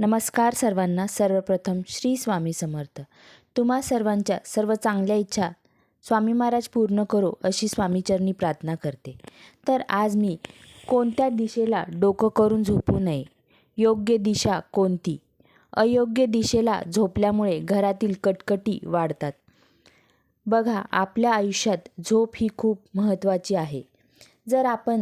नमस्कार सर्वांना. सर्वप्रथम श्री स्वामी समर्थ. तुम्हा सर्वांच्या सर्व चांगल्या इच्छा स्वामी महाराज पूर्ण करो अशी स्वामीचरणी प्रार्थना करते. तर आज मी कोणत्या दिशेला डोकं करून झोपू नये? योग्य दिशा कोणती? अयोग्य दिशेला झोपल्यामुळे घरातील कटकटी वाढतात. बघा आपल्या आयुष्यात झोप ही खूप महत्त्वाची आहे. जर आपण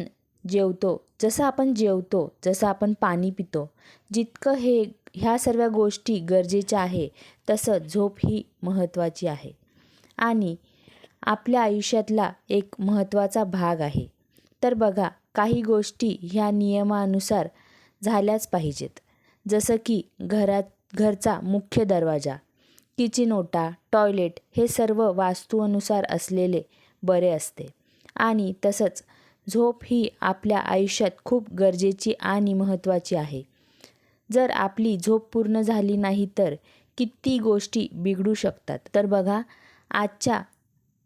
जेवतो जसं आपण जेवतो जसं आपण पाणी पितो. जितकं हे ह्या सर्व गोष्टी गरजेच्या आहे तसं झोप ही महत्त्वाची आहे. आणि आपल्या आयुष्यातला एक महत्त्वाचा भाग आहे. तर बघा काही गोष्टी ह्या नियमानुसार झाल्याच पाहिजेत. जसं की घरात घरचा मुख्य दरवाजा किचन ओटा टॉयलेट हे सर्व वास्तूनुसार असलेले बरे असते. आणि तसंच झोप ही आपल्या आयुष्यात खूप गरजेची आणि महत्त्वाची आहे. जर आपली झोप पूर्ण झाली नाही तर किती गोष्टी बिघडू शकतात. तर बघा आजच्या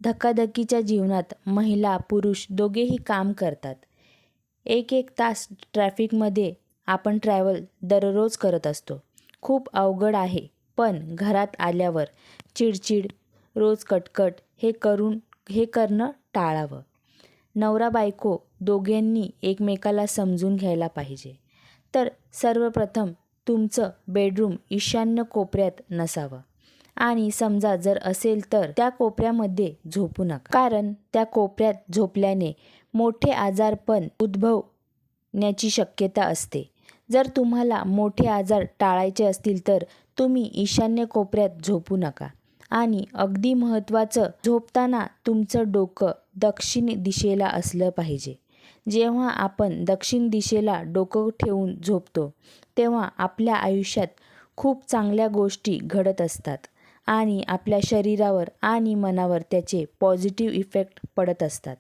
धकाधकीच्या जीवनात महिला पुरुष दोघेही काम करतात. एक एक तास ट्रॅफिकमध्ये आपण ट्रॅव्हल दररोज करत असतो. खूप अवघड आहे पण घरात आल्यावर चिडचिड रोज कटकट हे करून हे करणं टाळावं. नवरा बायको दोघांनी एकमेकाला समजून घ्यायला पाहिजे. तर सर्वप्रथम तुमचं बेडरूम ईशान्य कोपऱ्यात नसावं. आणि समजा जर असेल तर त्या कोपऱ्यामध्ये झोपू नका. कारण त्या कोपऱ्यात झोपल्याने मोठे आजारपण उद्भवण्याची शक्यता असते. जर तुम्हाला मोठे आजार टाळायचे असतील तर तुम्ही ईशान्य कोपऱ्यात झोपू नका. आणि अगदी महत्त्वाचं झोपताना तुमचं डोकं दक्षिण दिशेला असलं पाहिजे. जेव्हा आपण दक्षिण दिशेला डोकं ठेवून झोपतो तेव्हा आपल्या आयुष्यात खूप चांगल्या गोष्टी घडत असतात आणि आपल्या शरीरावर आणि मनावर त्याचे पॉझिटिव्ह इफेक्ट पडत असतात.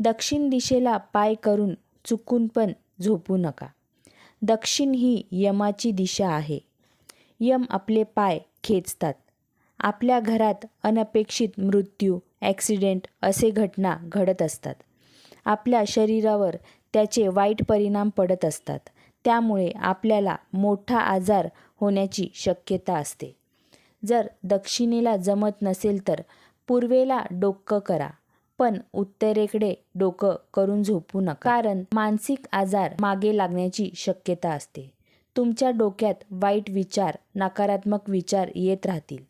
दक्षिण दिशेला पाय करून चुकून पण झोपू नका. दक्षिण ही यमाची दिशा आहे. यम आपले पाय खेचतात. आपल्या घरात अनपेक्षित मृत्यू ॲक्सिडेंट असे घटना घडत असतात. आपल्या शरीरावर त्याचे वाईट परिणाम पडत असतात. त्यामुळे आपल्याला मोठा आजार होण्याची शक्यता असते. जर दक्षिणेला जमत नसेल तर पूर्वेला डोकं करा पण उत्तरेकडे डोकं करून झोपू नका. कारण मानसिक आजार मागे लागण्याची शक्यता असते. तुमच्या डोक्यात वाईट विचार नकारात्मक विचार येत राहतील.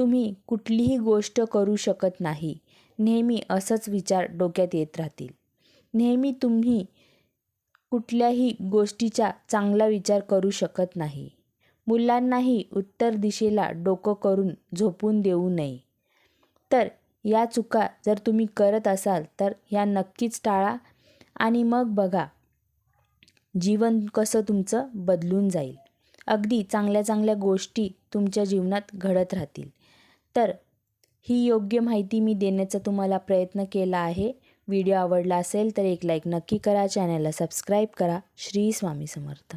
तुम्ही कुठलीही गोष्ट करू शकत नाही. नेहमी असंच विचार डोक्यात येत राहतील. नेहमी तुम्ही कुठल्याही गोष्टीचा चांगला विचार करू शकत नाही. मुलांनाही उत्तर दिशेला डोकं करून झोपून देऊ नये. तर या चुका जर तुम्ही करत असाल तर ह्या नक्कीच टाळा आणि मग बघा जीवन कसं तुमचं बदलून जाईल. अगदी चांगल्या चांगल्या गोष्टी तुमच्या जीवनात घडत राहतील. तर ही योग्य माहिती मी देण्याचा तुम्हाला प्रयत्न केला आहे. व्हिडिओ आवडला असेल तर एक लाईक नक्की करा. चॅनलला सबस्क्राईब करा. श्री स्वामी समर्थ.